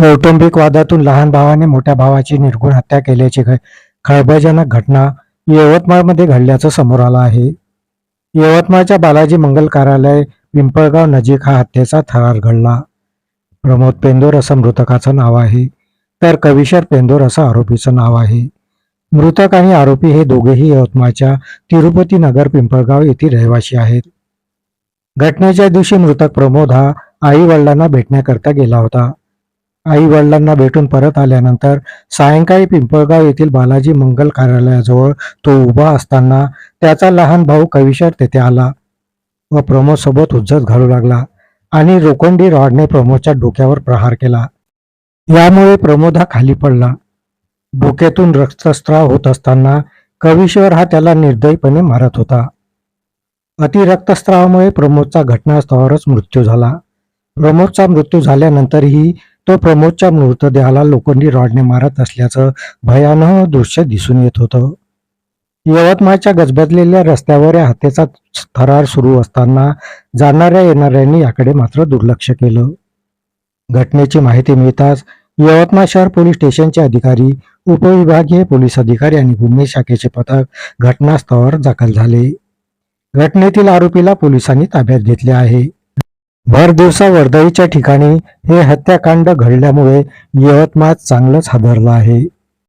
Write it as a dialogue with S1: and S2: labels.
S1: कौटुंबिक वादातून लहान भावाने मोठ्या भावाची निर्घुण हत्या केल्याची खळबळजनक घटना यवतमाळमध्ये घडल्याचं समोर आलं आहे. यवतमाळच्या बालाजी मंगल कार्यालय पिंपळगाव नजीक हा हत्येचा थरार घडला. प्रमोद पेंदोर असं मृतकाचं नाव आहे. तर कविशर पेंदोर असं आरोपीचं नाव आहे. मृतक आणि आरोपी हे दोघेही यवतमाळच्या तिरुपती नगर पिंपळगाव येथील रहिवासी आहेत. घटनेच्या दिवशी मृतक प्रमोद हा आई वडिलांना भेटण्याकरता गेला होता. आई वडिलांना भेटून परत आल्यानंतर सायंकाळी पिंपळगाव येथील बालाजी मंगल कार्यालयाजवळ तो उभा असताना त्याचा लहान भाऊ कविशर तेथे आला व प्रमोद सोबत हुज्जत घालू लागला आणि रोखंडी रॉडने प्रमोदच्या डोक्यावर प्रहार केला. यामुळे प्रमोद हा खाली पडला. डोक्यातून रक्तस्त्राव होत असताना कविश्वर हा त्याला निर्दयीपणे मारत होता. अतिरक्तस्त्रावामुळे प्रमोदचा घटनास्थळावरच मृत्यू झाला. प्रमोदचा मृत्यू झाल्यानंतरही तो प्रमोदच्या मृतदेहाला लोखंडी रॉडने मारत असल्याचं भयानह दृश्य दिसून येत होतं. यवतमाळच्या गजबजलेल्या रस्त्यावर या हत्येचा थरार सुरू असताना जाणाऱ्या येणाऱ्यांनी याकडे मात्र दुर्लक्ष केलं. घटनेची माहिती मिळताच यवतमाळ शहर पोलीस स्टेशनचे अधिकारी उपविभागीय पोलीस अधिकारी आणि गुन्हे शाखेचे पथक घटनास्थळावर दाखल झाले. घटनेतील आरोपीला पोलिसांनी ताब्यात घेतले आहे. भर दिवसा वर्दळीच्या ठिकाणी हे हत्याकांड घडल्यामुळे यवतमाळ चांगलंच हादरलं आहे.